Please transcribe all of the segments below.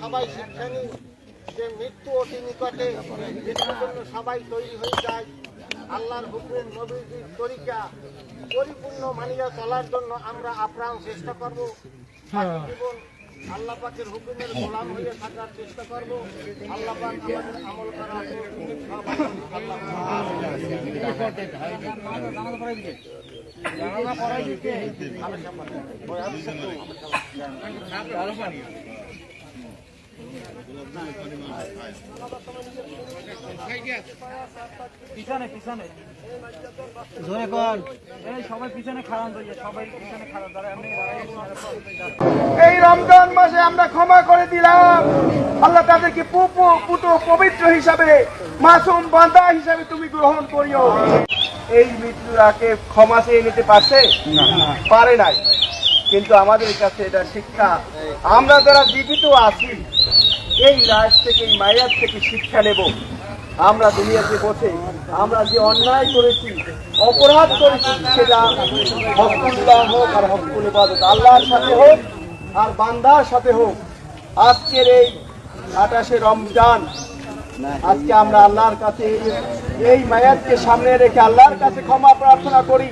সবাই শিক্ষা নিই যে মৃত্যু অতি নিকটে মৃত্যুর জন্য সবাই তৈরি হয়ে যায়। আল্লাহর হুকুম, নবীজির তরিকা পরিপূর্ণ মানিয়া চলার জন্য আমরা আপ্রাণ চেষ্টা করব। জীবন আল্লাহ হুকুমের গোলাম হয়ে থাকার চেষ্টা করব। আল্লাহ পাক পিছনে পিছনে। জোরে কর। এই সবাই পিছনে খারাপ হয়ে সবাই পিছনে এই রমজান মাসে আমরা ক্ষমা করে দিলাম। আল্লাহ তাদেরকে পুপু পুতো পবিত্র হিসাবে মাসুম বান্দা হিসাবে তুমি গ্রহণ করিও। এই মৃত্যুরাকে ক্ষমা চেয়ে নিতে পারছে? পারে নাই। কিন্তু আমাদের কাছে এটা শিক্ষা আমরা যারা জীবিত আছি, এই লাশ থেকে, এই মায়ের থেকে শিক্ষা নেব। আমরা দুনিয়াতে বসে, আমরা যে অন্যায় করেছি, অপরাধ করেছি, সেটা হকুল্লাহ হোক আর হকুল ইবাদত। আল্লাহর সাথে হোক আর বান্দার সাথে হোক। আজকের এই আঠাশে রমজান, আজকে আমরা আল্লাহর কাছে, এই মায়াতকে সামনে রেখে আল্লাহর কাছে ক্ষমা প্রার্থনা করি।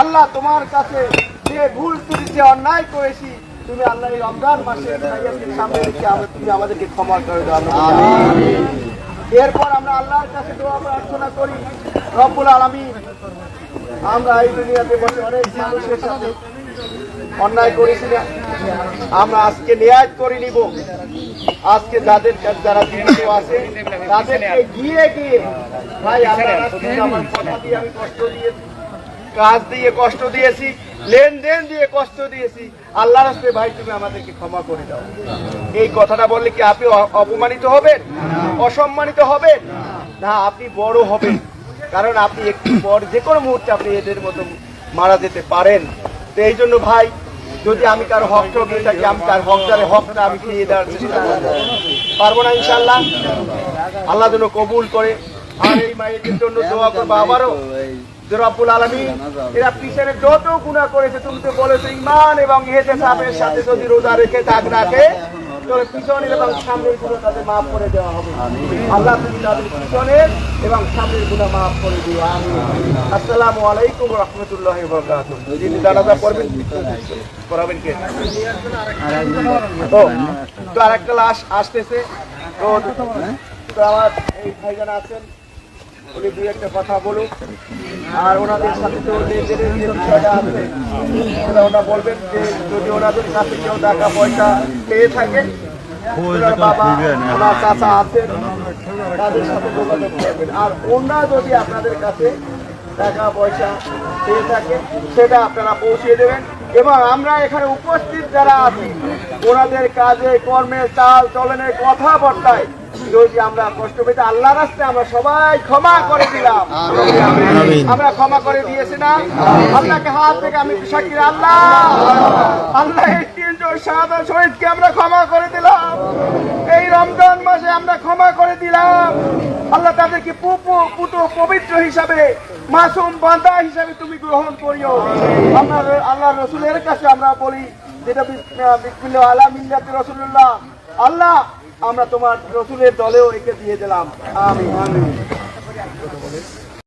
আল্লাহ তোমার কাছে যে ভুল ত্রুটি যে অন্যায় করেছি তুমি আল্লাহ এই রমজান মাসে সামনে রেখে তুমি আমাদেরকে ক্ষমা করে দাও। এরপর আমরা আল্লাহর কাছে দোয়া প্রার্থনা করি রব্বুল আলামিন। আমরা এই দুনিয়াতে বসে অনেক মানুষের সাথে অন্যায় করেছি না আমরা আজকে ন্যায় করে নিব। আজকে যাদের যারা জীবিত আছে তাদেরকে গিয়ে গিয়ে ভাই আল্লাহ আমার কথা দিয়ে আমি কষ্ট দিয়েছি। কাজ দিয়ে কষ্ট দিয়েছি, লেনদেন দিয়ে কষ্ট দিয়েছি। আল্লাহ রাস্তায় ভাই, তুমি আমাদেরকে ক্ষমা করে দাও। এই কথাটা বললে কি আপনি অপমানিত হবেন? অসম্মানিত হবেন? না, আপনি বড় হবেন। কারণ আপনি একটু পর যে কোনো মুহূর্তে আপনি এদের মতো মারা যেতে পারেন। তো এই জন্য ভাই, যদি আমি কারও হক ঠকিয়ে থাকি, আমি তার হকদারে হকটা আমি ফিরিয়ে দেওয়ার চেষ্টা করব। পারব না ইনশাল্লাহ আল্লাহ যেন কবুল করে। আর এই মায়েদের জন্য দোয়া করব আবারও। রব্বুল আলমিন এরা পিছনে যত গুণা করেছে তুমি তো বলেছ ইমান এবং ইহেতে সাপের সাথে যদি রোজা রেখে রাখে তাহলে পিছনের এবং সামনের গুণা তাদের মাফ করে দেওয়া হবে। আল্লাহ তুমি তাদের পিছনের এবং সামনের গুণা মাফ করে দিও। আমি আসসালামু আলাইকুম রহমতুল্লাহ বরকাত যিনি জানাজা করবেন করাবেন কে? তো তো আরেকটা লাশ আসতেছে। তো তো আমার এই ভাইজান আছেন। উনি দুই একটা কথা বলুক। আর ওনাদের সাথে তো লেনদেনের যে বিষয়টা আছে সেটা ওরা বলবেন যে যদি ওনাদের কাছে কেউ টাকা পয়সা পেয়ে থাকে ওনার বাবা ওনার চাচা আছেন তাদের সাথে যোগাযোগ করবেন। আর ওনা যদি আপনাদের কাছে টাকা পয়সা পেয়ে থাকে সেটা আপনারা পৌঁছে দেবেন। এবং আমরা এখানে উপস্থিত যারা আছি ওনাদের কাজে কর্মে চাল চলনের কথাবার্তায় যদি আমরা কষ্ট পেতে আল্লাহ রাস্তায় আমরা সবাই ক্ষমা করে দিলাম। আমরা ক্ষমা করে দিয়েছি না? আপনাকে হাত থেকে আমি সাকির আল্লাহ। আল্লাহ এই তিনজন সাদা শহীদকে আমরা ক্ষমা করে দিলাম। এই রমজান মাসে আমরা ক্ষমা করে দিলাম। আল্লাহ তাদেরকে পুপু পুতো পবিত্র হিসাবে মাসুম বান্দা হিসাবে তুমি গ্রহণ করিও। আমরা আল্লাহ রসুলের কাছে আমরা বলি যেটা আলা মিল্লাতি রসুল্লাহ আল্লাহ আমরা তোমার রসুলের দলেও একে দিয়ে দিলাম। আমি